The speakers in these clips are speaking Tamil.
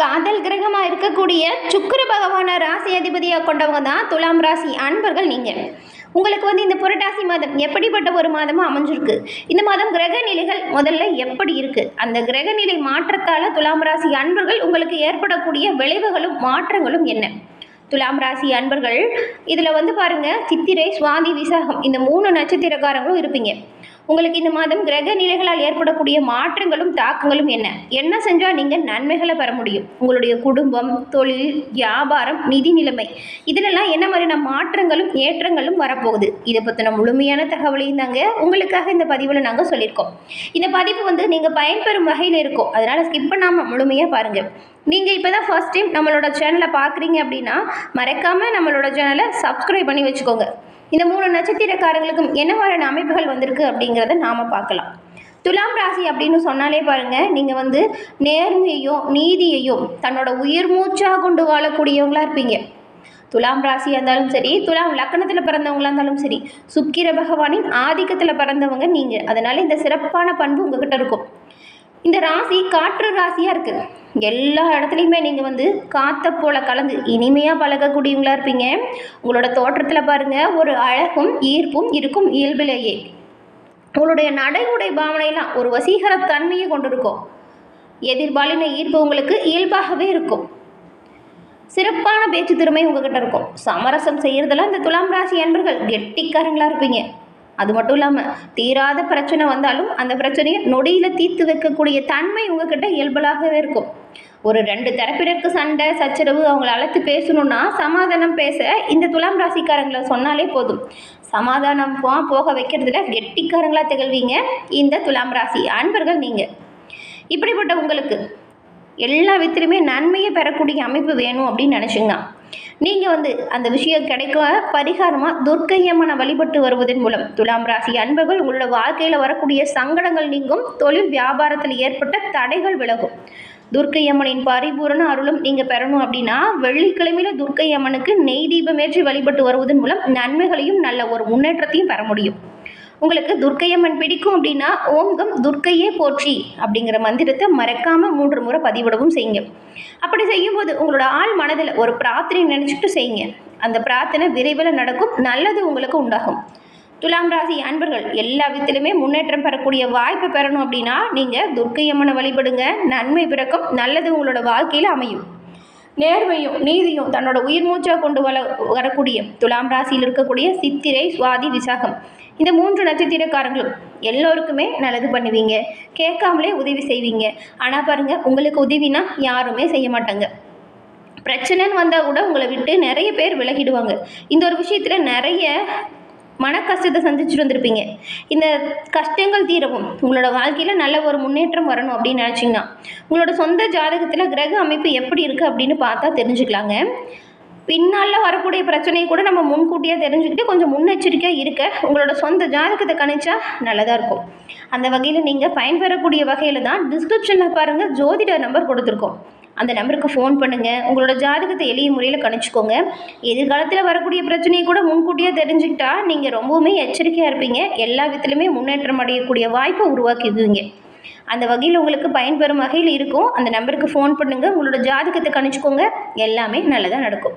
காதல் கிரகமாக இருக்கக்கூடிய சுக்கர பகவானை ராசி அதிபதியாக கொண்டவங்க தான் துலாம் ராசி அன்பர்கள் நீங்கள் உங்களுக்கு வந்து இந்த புரட்டாசி மாதம் எப்படிப்பட்ட ஒரு மாதமாக அமைஞ்சிருக்கு? இந்த மாதம் கிரக நிலைகள் முதல்ல எப்படி இருக்குது அந்த கிரக நிலை மாற்றத்தால் துலாம் ராசி அன்பர்கள் உங்களுக்கு ஏற்படக்கூடிய விளைவுகளும் மாற்றங்களும் என்ன? துலாம் ராசி அன்பர்கள் இதில் வந்து பாருங்கள் சித்திரை சுவாதி விசாகம் இந்த மூணு நட்சத்திரக்காரங்களும் இருப்பீங்க. உங்களுக்கு இந்த மாதம் கிரக நிலைகளால் ஏற்படக்கூடிய மாற்றங்களும் தாக்கங்களும் என்ன? என்ன செஞ்சால் நீங்கள் நன்மைகளை பெற முடியும்? உங்களுடைய குடும்பம் தொழில் வியாபாரம் நிதி நிலைமை இதிலெல்லாம் என்ன மாதிரியான மாற்றங்களும் ஏற்றங்களும் வரப்போகுது? இதை பற்றின முழுமையான தகவலையும் தாங்க உங்களுக்காக இந்த பதிவில் நாங்கள் சொல்லியிருக்கோம். இந்த பதிவு வந்து நீங்கள் பயன்பெறும் வகையில் இருக்கும். அதனால் ஸ்கிப் பண்ணாமல் முழுமையாக பாருங்கள் நீங்கள் இப்போ தான் ஃபர்ஸ்ட் டைம் நம்மளோட சேனலை பார்க்குறீங்க அப்படின்னா மறக்காமல் நம்மளோட சேனலை சப்ஸ்கிரைப் பண்ணி வச்சுக்கோங்க. இந்த மூணு நட்சத்திரக்காரங்களுக்கும் என்ன மாதிரியான அமைப்புகள் வந்திருக்கு அப்படிங்கிறத நாம் பார்க்கலாம். துலாம் ராசி அப்படின்னு சொன்னாலே பாருங்கள் நீங்கள் வந்து நேர்மையையும் நீதியையும் தன்னோட உயிர் மூச்சாக கொண்டு வாழக்கூடியவங்களாக இருப்பீங்க. துலாம் ராசியாக இருந்தாலும் சரி துலாம் லக்கணத்தில் பிறந்தவங்களா இருந்தாலும் சரி சுக்கிர பகவானின் ஆதிக்கத்தில் பிறந்தவங்க நீங்கள் அதனால் இந்த சிறப்பான பண்பு உங்ககிட்ட இருக்கும். இந்த ராசி காற்று ராசியாக இருக்குது எல்லா இடத்துலையுமே நீங்கள் வந்து காற்றை போல கலந்து இனிமையாக பழகக்கூடியவங்களா இருப்பீங்க. உங்களோட தோற்றத்தில் பாருங்கள் ஒரு அழகும் ஈர்ப்பும் இருக்கும் இயல்பிலேயே. உங்களுடைய நடை உடை பாவனையெல்லாம் ஒரு வசீகர தன்மையை கொண்டிருக்கும். எதிர்பாலின ஈர்ப்பு உங்களுக்கு இயல்பாகவே இருக்கும். சிறப்பான பேச்சு திறமை உங்ககிட்ட இருக்கும். சமரசம் செய்கிறதெல்லாம் இந்த துலாம் ராசி அன்பர்கள் கெட்டிக்காரங்களா இருப்பீங்க. அது மட்டும் இல்லாமல் தீராத பிரச்சனை வந்தாலும் அந்த பிரச்சனையை நொடியில் தீர்த்து வைக்கக்கூடிய தன்மை உங்ககிட்ட இயல்பலாகவே இருக்கும். ஒரு ரெண்டு தரப்பினருக்கு சண்டை சச்சரவு அவங்கள அழைத்து பேசணும்னா சமாதானம் பேச இந்த துலாம் ராசிக்காரங்களை சொன்னாலே போதும். சமாதானம் போக வைக்கிறதுல கெட்டிக்காரங்களா திகழ்வீங்க இந்த துலாம் ராசி அன்பர்கள் நீங்கள் இப்படிப்பட்ட உங்களுக்கு எல்லா விதத்திலுமே நன்மையை பெறக்கூடிய அமைப்பு வேணும் அப்படின்னு நினச்சிங்கன்னா நீங்கள் வந்து அந்த விஷயம் கிடைக்க பரிகாரமாக துர்க்கையம்மனை வழிபட்டு வருவதன் மூலம் துலாம் ராசி அன்பர்கள் உங்களோட வாழ்க்கையில் வரக்கூடிய சங்கடங்கள் நீங்கும் தொழில் வியாபாரத்தில் ஏற்பட்ட தடைகள் விலகும். துர்க்கையம்மனின் பரிபூரண அருளும் நீங்கள் பெறணும் அப்படின்னா வெள்ளிக்கிழமையில துர்க்கையம்மனுக்கு நெய் தீபமேற்றி வழிபட்டு வருவதன் மூலம் நன்மைகளையும் நல்ல ஒரு முன்னேற்றத்தையும் பெற முடியும். உங்களுக்கு துர்க்கையம்மன் பிடிக்கும் அப்படின்னா ஓங்கம் துர்க்கையே போற்றி அப்படிங்கிற மந்திரத்தை மறக்காமல் மூன்று முறை பதிவிடவும் செய்யுங்க. அப்படி செய்யும்போது உங்களோட ஆள் மனதில் ஒரு பிரார்த்தனை நினச்சிட்டு செய்யுங்க. அந்த பிரார்த்தனை விரைவில் நடக்கும் நல்லது உங்களுக்கு உண்டாகும். துலாம் ராசி அன்பர்கள் எல்லா விதத்திலுமே முன்னேற்றம் பெறக்கூடிய வாய்ப்பு பெறணும் அப்படின்னா நீங்கள் துர்க்கையம்மனை வழிபடுங்க. நன்மை பிறக்கும் நல்லது உங்களோட வாழ்க்கையில் அமையும். நேர்மையும் நீதியும் தன்னோட உயிர் மூச்சாக கொண்டு வர வரக்கூடிய துலாம் ராசியில் இருக்கக்கூடிய சித்திரை சுவாதி விசாகம். இந்த மூன்று நட்சத்திரக்காரங்களும் எல்லோருக்குமே நல்லது பண்ணுவீங்க. கேட்காமலே உதவி செய்வீங்க. ஆனால் பாருங்கள் உங்களுக்கு உதவினா யாருமே செய்ய மாட்டாங்க. பிரச்சனைன்னு வந்தால் கூட உங்களை விட்டு நிறைய பேர் விலகிடுவாங்க. இந்த ஒரு விஷயத்தில் நிறைய மன கஷ்டத்தை சந்திச்சுட்டு வந்திருப்பீங்க. இந்த கஷ்டங்கள் தீரவும். உங்களோட வாழ்க்கையில் நல்ல ஒரு முன்னேற்றம் வரணும் அப்படின்னு நினச்சிங்கன்னா உங்களோட சொந்த ஜாதகத்தில் கிரக அமைப்பு எப்படி இருக்குது அப்படின்னு பார்த்தா தெரிஞ்சுக்கலாங்க. பின்னால் வரக்கூடிய பிரச்சனையை கூட நம்ம முன்கூட்டியாக தெரிஞ்சுக்கிட்டு கொஞ்சம் முன்னெச்சரிக்கையாக இருக்க உங்களோட சொந்த ஜாதகத்தை கணிச்சா நல்லதாக இருக்கும். அந்த வகையில் நீங்கள் பயன்பெறக்கூடிய வகையில் தான் டிஸ்கிரிப்ஷனில் பாருங்கள் ஜோதிட நம்பர் கொடுத்துருக்கோம். அந்த நம்பருக்கு ஃபோன் பண்ணுங்கள் உங்களோட ஜாதகத்தை எளிய முறையில் கணிச்சிக்கோங்க. எதிர்காலத்தில் வரக்கூடிய பிரச்சனையை கூட முன்கூட்டியே தெரிஞ்சுக்கிட்டா நீங்கள் ரொம்பவுமே எச்சரிக்கையாக இருப்பீங்க. எல்லா விதத்துலையுமே முன்னேற்றம் அடையக்கூடிய வாய்ப்பை உருவாக்கிக்குவீங்க அந்த வகையில் உங்களுக்கு பயன்பெறும் வகையில் இருக்கும். அந்த நம்பருக்கு ஃபோன் பண்ணுங்கள் உங்களோட ஜாதகத்தை கணிச்சிக்கோங்க. எல்லாமே நல்லதாக நடக்கும்.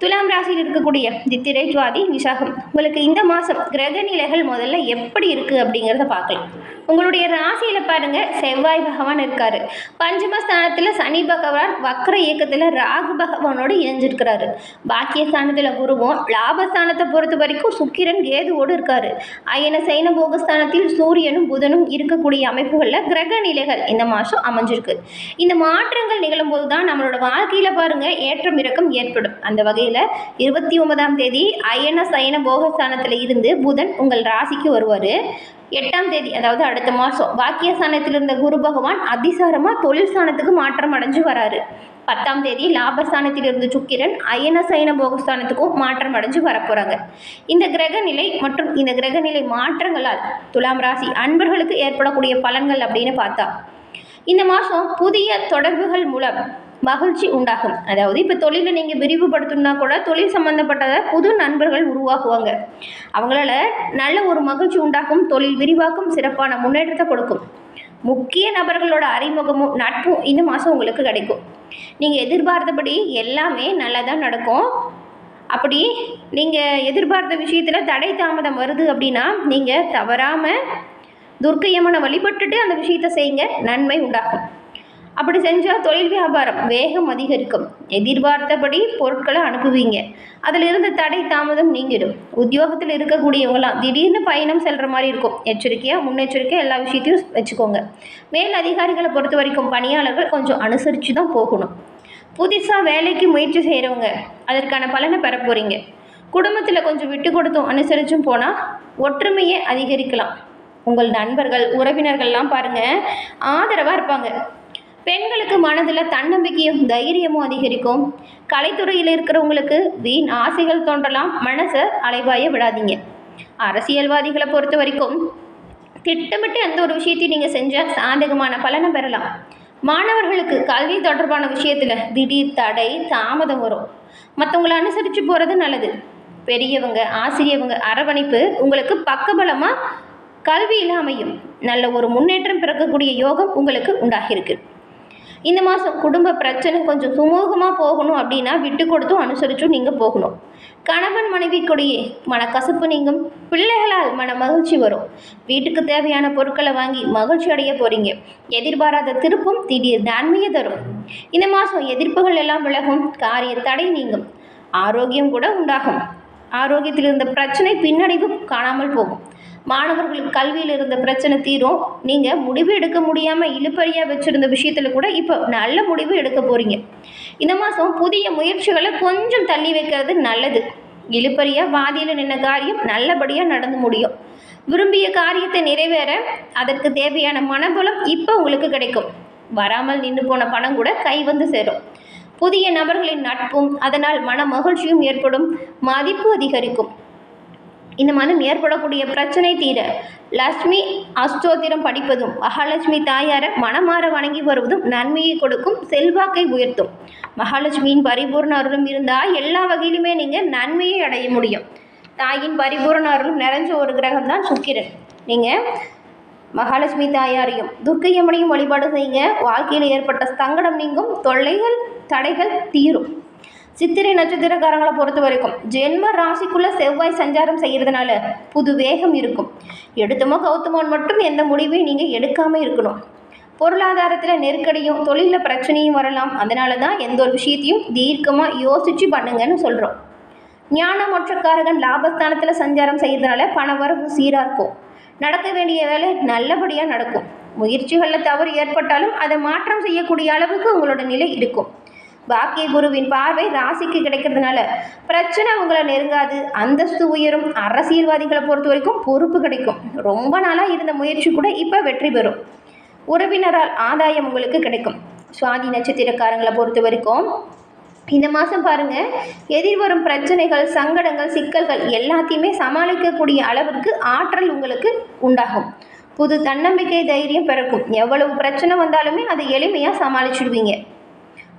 துலாம் ராசியில் இருக்கக்கூடிய சித்திரை சுவாதி விசாகம். உங்களுக்கு இந்த மாதம் கிரக நிலைகள் முதல்ல எப்படி இருக்குது அப்படிங்கிறத பார்க்கலாம். உங்களுடைய ராசியில் பாருங்கள் செவ்வாய் பகவான் இருக்கார். பஞ்சமஸ்தானத்தில் சனி பகவான் வக்ர இயக்கத்தில் ராகு பகவானோடு இணைஞ்சிருக்கிறாரு. பாக்கியஸ்தானத்தில் குருவும் லாபஸ்தானத்தை பொறுத்த வரைக்கும் சுக்கிரன் கேதுவோடு இருக்கார். அயன சைன போகஸ்தானத்தில் சூரியனும் புதனும் இருக்கக்கூடிய அமைப்புகளில் கிரக நிலைகள் இந்த மாதம் அமைஞ்சிருக்கு. இந்த மாற்றங்கள் நிகழும்போது தான் நம்மளோட வாழ்க்கையில் பாருங்கள் ஏற்றம் இறக்கம் ஏற்படும். அந்த வகையில் இருபத்தி ஒன்பதாம் தேதி அயன சயன போகஸ்தானத்தில் இருந்து புதன் உங்கள் ராசிக்கு வருவார். எட்டாம் தேதி அதாவது அடுத்த மாதம் வாக்கிய ஸ்தானத்தில் இருந்த குரு பகவான் அதிசாரமாக தொழில் ஸ்தானத்துக்கு மாற்றம் அடைஞ்சு வராரு. பத்தாம் தேதி லாபஸ்தானத்தில் இருந்த சுக்கிரன் அயன சயன போகஸ்தானத்துக்கும் மாற்றம் அடைஞ்சு வரப்போகிறாங்க இந்த கிரக நிலை மற்றும் இந்த கிரக நிலை மாற்றங்களால் துலாம் ராசி அன்பர்களுக்கு ஏற்படக்கூடிய பலன்கள் அப்படின்னு பார்த்தா இந்த மாதம் புதிய தொடர்புகள் மூலம் மகிழ்ச்சி உண்டாகும். அதாவது இப்போ தொழிலை நீங்கள் விரிவுபடுத்தணும்னா கூட தொழில் சம்மந்தப்பட்டதை புது நண்பர்கள் உருவாகுவாங்க. அவங்களால நல்ல ஒரு மகிழ்ச்சி உண்டாகும் தொழில் விரிவாக்கும் சிறப்பான முன்னேற்றத்தை கொடுக்கும். முக்கிய நபர்களோட அறிமுகமும் நட்பும் இந்த மாதம் உங்களுக்கு கிடைக்கும். நீங்கள் எதிர்பார்த்தபடி எல்லாமே நல்லதாக நடக்கும். அப்படி நீங்கள் எதிர்பார்த்த விஷயத்தில் தடை தாமதம் வருது அப்படின்னா நீங்கள் தவறாமல் துர்க்கையம்மனை வழிபட்டுட்டு அந்த விஷயத்தை செய்யுங்க. நன்மை உண்டாகும். அப்படி செஞ்சால் தொழில் வியாபாரம் வேகம் அதிகரிக்கும். எதிர்பார்த்தபடி பொருட்களை அனுப்புவீங்க. அதில் இருந்த தடை தாமதம் நீங்கிடும். உத்தியோகத்தில் இருக்கக்கூடியவங்களாம் திடீர்னு பயணம் செல்கிற மாதிரி இருக்கும். எச்சரிக்கையாக முன்னெச்சரிக்கையாக எல்லா விஷயத்தையும் வச்சுக்கோங்க. மேல் அதிகாரிகளை பொறுத்த வரைக்கும் பணியாளர்கள் கொஞ்சம் அனுசரித்து தான் போகணும். புதுசாக வேலைக்கு முயற்சி செய்கிறவங்க அதற்கான பலனை பெற போகிறீங்க குடும்பத்தில் கொஞ்சம் விட்டு கொடுத்தும் அனுசரிச்சும் போனால் ஒற்றுமையை அதிகரிக்கலாம். உங்கள் நண்பர்கள் உறவினர்கள்லாம் பாருங்கள் ஆதரவாக இருப்பாங்க. பெண்களுக்கு மனதில் தன்னம்பிக்கையும் தைரியமும் அதிகரிக்கும். கலைத்துறையில் இருக்கிறவங்களுக்கு வீண் ஆசைகள் தோன்றலாம். மனசை அலைவாய விடாதீங்க. அரசியல்வாதிகளை பொறுத்த வரைக்கும் திட்டமிட்டு எந்த ஒரு விஷயத்தையும் நீங்கள் செஞ்சால் சாதகமான பலனை பெறலாம். மாணவர்களுக்கு கல்வி தொடர்பான விஷயத்தில் திடீர் தடை தாமதம் வரும். மற்றவங்களை அனுசரித்து போகிறது நல்லது. பெரியவங்க ஆசிரியவங்க அரவணைப்பு உங்களுக்கு பக்கபலமாக கல்வியில் அமையும் நல்ல ஒரு முன்னேற்றம் பிறக்கக்கூடிய யோகம் உங்களுக்கு உண்டாகியிருக்கு. இந்த மாதம் குடும்ப பிரச்சனை கொஞ்சம் சுமூகமாக போகணும் அப்படின்னா விட்டு கொடுத்தும் அனுசரித்தும் நீங்கள் போகணும். கணவன் மனைவிக்குடியே மனக்கசப்பு நீங்கும். பிள்ளைகளால் மன மகிழ்ச்சி வரும். வீட்டுக்கு தேவையான பொருட்களை வாங்கி மகிழ்ச்சி அடைய போகிறீங்க எதிர்பாராத திருப்பம் திடீர் நன்மையை தரும். இந்த மாதம் எதிர்ப்புகள் எல்லாம் விலகும். காரிய தடை நீங்கும். ஆரோக்கியம் கூட உண்டாகும். ஆரோக்கியத்தில் இருந்த பிரச்சனை பின்னடைவு காணாமல் போகும். மாணவர்களுக்கு கல்வியில் இருந்த பிரச்சனை தீரும். நீங்கள் முடிவு எடுக்க முடியாமல் இழுப்பறியாக வச்சுருந்த விஷயத்தில் கூட இப்போ நல்ல முடிவு எடுக்க போகிறீங்க இந்த மாதம் புதிய முயற்சிகளை கொஞ்சம் தள்ளி வைக்கிறது நல்லது. இழுப்பறியாக வாதியில் நின்ன காரியம் நல்லபடியாக நடந்து முடியும். விரும்பிய காரியத்தை நிறைவேற அதற்கு தேவையான மனபலம் இப்போ உங்களுக்கு கிடைக்கும். வராமல் நின்று போன பணம் கூட கை வந்து சேரும். புதிய நபர்களின் நட்பும் அதனால் மன மகிழ்ச்சியும் ஏற்படும். மதிப்பு அதிகரிக்கும். இந்த மாதம் ஏற்படக்கூடிய பிரச்சனை தீர லக்ஷ்மி அஷ்டோத்திரம் படிப்பதும் மகாலட்சுமி தாயாரை மனமாற வணங்கி வருவதும் நன்மையை கொடுக்கும் செல்வாக்கை உயர்த்தும். மகாலட்சுமியின் பரிபூர்ண அருளும் இருந்தால் எல்லா வகையிலுமே நீங்கள் நன்மையை அடைய முடியும். தாயின் பரிபூர்ண அருளும் நிறைஞ்ச ஒரு கிரகம் தான் சுக்கிரன். நீங்கள் மகாலட்சுமி தாயாரையும் துர்க்கையம்மனையும் வழிபாடு செய்யுங்க. வாழ்க்கையில் ஏற்பட்ட சங்கடம் நீங்கும் தொல்லைகள் தடைகள் தீரும். சித்திரை நட்சத்திரக்காரங்களை பொறுத்த வரைக்கும் ஜென்ம ராசிக்குள்ளே செவ்வாய் சஞ்சாரம் செய்கிறதுனால புது வேகம் இருக்கும். எடுத்தமோ கௌத்தமோன்னு மட்டும் எந்த முடிவையும் நீங்கள் எடுக்காமல் இருக்கணும். பொருளாதாரத்தில் நெருக்கடியும் தொழிலில் பிரச்சனையும் வரலாம். அதனால தான் எந்த ஒரு விஷயத்தையும் தீர்க்கமாக யோசித்து பண்ணுங்கன்னு சொல்கிறோம் ஞான மொற்றக்காரகன் லாபஸ்தானத்தில் சஞ்சாரம் செய்கிறதுனால பணவரவு சீராக இருக்கும். நடக்க வேண்டிய வேலை நல்லபடியாக நடக்கும். முயற்சிகளில் தவறு ஏற்பட்டாலும் அதை மாற்றம் செய்யக்கூடிய அளவுக்கு உங்களோட நிலை இருக்கும். பாக்கிய குருவின் பார்வை ராசிக்கு கிடைக்கிறதுனால பிரச்சனை உங்களை நெருங்காது. அந்தஸ்து உயரும். அரசியல்வாதிகளை பொறுத்த வரைக்கும் பொறுப்பு கிடைக்கும். ரொம்ப நாளாக இருந்த முயற்சி கூட இப்போ வெற்றி பெறும். உறவினரால் ஆதாயம் உங்களுக்கு கிடைக்கும். சுவாதி நட்சத்திரக்காரங்களை பொறுத்த வரைக்கும் இந்த மாதம் பாருங்கள் எதிர்வரும் பிரச்சனைகள் சங்கடங்கள் சிக்கல்கள் எல்லாத்தையுமே சமாளிக்கக்கூடிய அளவிற்கு ஆற்றல் உங்களுக்கு உண்டாகும். புது தன்னம்பிக்கை தைரியம் பிறக்கும். எவ்வளவு பிரச்சனை வந்தாலுமே அதை எளிமையாக சமாளிச்சிடுவீங்க.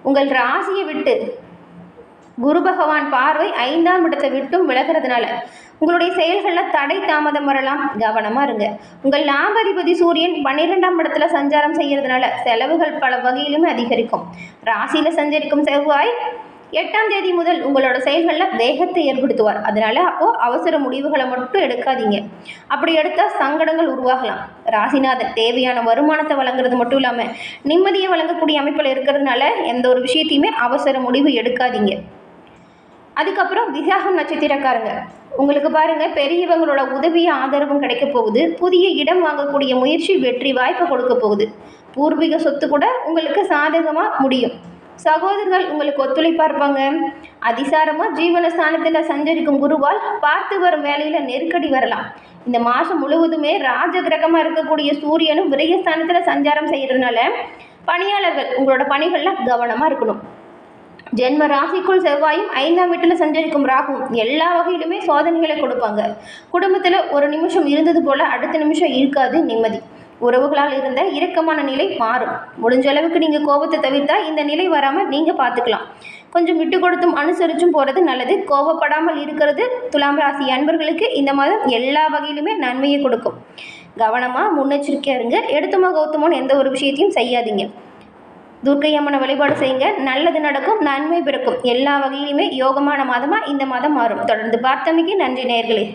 உங்கள் ராசியை விட்டு குரு பகவான் பார்வை ஐந்தாம் இடத்தை விட்டும் விலகிறதுனால உங்களுடைய செயல்களில் தடை தாமதம் வரலாம். கவனமாக இருங்க. உங்கள் லாபாதிபதி சூரியன் பன்னிரெண்டாம் இடத்துல சஞ்சாரம் செய்கிறதுனால செலவுகள் பல வகையிலுமே அதிகரிக்கும். ராசியில் சஞ்சரிக்கும் செவ்வாய் எட்டாம் தேதி முதல் உங்களோட செயல்களில் வேகத்தை ஏற்படுத்துவார். அதனால அப்போது அவசர முடிவுகளை மட்டும் எடுக்காதீங்க. அப்படி எடுத்தால் சங்கடங்கள் உருவாகலாம். ராசிநாதன் தேவையான வருமானத்தை வழங்குறது மட்டும் இல்லாமல் நிம்மதியை வழங்கக்கூடிய அமைப்பில் இருக்கிறதுனால எந்த ஒரு விஷயத்தையுமே அவசர முடிவு எடுக்காதீங்க. அதுக்கப்புறம் விசாகம் நட்சத்திரக்காரங்க. உங்களுக்கு பாருங்க பெரியவங்களோட உதவியும் ஆதரவும் கிடைக்க போகுது. புதிய இடம் வாங்கக்கூடிய முயற்சி வெற்றி வாய்ப்பு கொடுக்க போகுது. பூர்வீக சொத்து கூட உங்களுக்கு சாதகமாக முடியும். சகோதரர்கள் உங்களுக்கு ஒத்துழைப்பாக இருப்பாங்க. அதிசாரமாக ஜீவனஸ்தானத்தில் சஞ்சரிக்கும் குருவால் பார்த்து வரும் வேலையில் நெருக்கடி வரலாம். இந்த மாதம் முழுவதுமே ராஜ கிரகமாக இருக்கக்கூடிய சூரியனும் விரயஸ்தானத்தில் சஞ்சாரம் செய்கிறதுனால பணியாளர்கள் உங்களோட பணிகளில் கவனமாக இருக்கணும். ஜென்ம ராசிக்குள் செவ்வாயும் ஐந்தாம் வீட்டில் சஞ்சரிக்கும் ராகுவும் எல்லா வகையிலுமே சோதனைகளை கொடுப்பாங்க. குடும்பத்தில் ஒரு நிமிஷம் இருந்தது போல் அடுத்த நிமிஷம் இருக்காது நிம்மதி. உறவுகளால் இருந்த இறுக்கமான நிலை மாறும். முடிஞ்ச அளவுக்கு நீங்கள் கோபத்தை தவிர்த்தா இந்த நிலை வராமல் நீங்கள் பார்த்துக்கலாம் கொஞ்சம் விட்டு கொடுத்தும் அனுசரிச்சும் போகிறது நல்லது. கோபப்படாமல் இருக்கிறது துலாம் ராசி அன்பர்களுக்கு இந்த மாதம் எல்லா வகையிலுமே நன்மையை கொடுக்கும். கவனமாக முன்னெச்சரிக்கையாக இருங்க. எடுத்தோமா கௌத்தமோன்னு எந்த ஒரு விஷயத்தையும் செய்யாதீங்க. துர்க்கை அம்மனை வழிபாடு செய்யுங்க. நல்லது நடக்கும் நன்மை பிறக்கும். எல்லா வகையிலுமே யோகமான மாதமாக இந்த மாதம் மாறும். தொடர்ந்து பார்த்தமைக்கு நன்றி நேர்களே